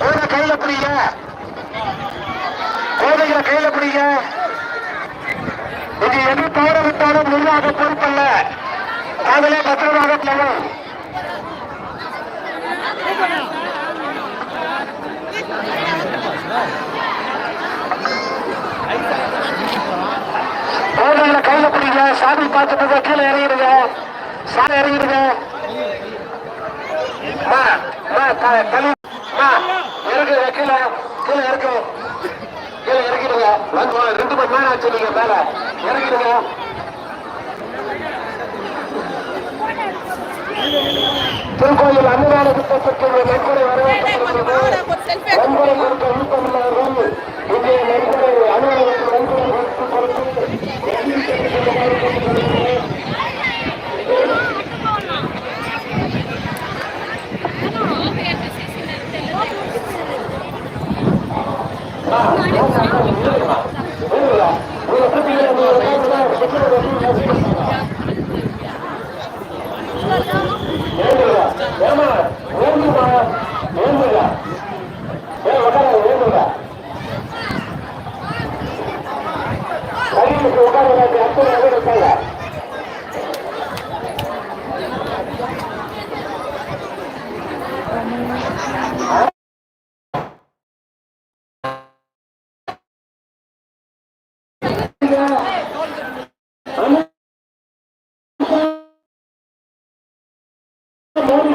கோதை கையில புடிங்க. கோதைகளை கையில புடிங்க. இது எது தவற விட்டாலும் நிர்வாக பொறுப்பல்ல. அதிலே பத்திரமாக போகும் கோதைகளை கையில பிடிங்க. சாமி பார்த்துட்டு கீழே இறங்கிடுங்க. சாமி இறங்கிடுங்க. கீழே இறக்கு. கீழே இறக்கிடுங்க. ரெண்டு மணி நேரம் ஆச்சு நீங்க மேல. இறங்கிடுங்க திருக்கோயில் அன்னதான திட்டத்திற்கு நன்கொடை வரவேற்கப்படுகிறது நன்கொடை கொடுக்க விருப்பமுள்ளவர்கள் இங்கே நன்கொடை அலுவலகத்தில் நன்கொடை கொடுத்து கொடுத்து ஏமா வேண்டுமா வேண்டுங்க ஏன் உட்கார வேண்டுங்க கையிலுக்கு உட்கார அத்தனை பேர் இருக்காங்க மோடி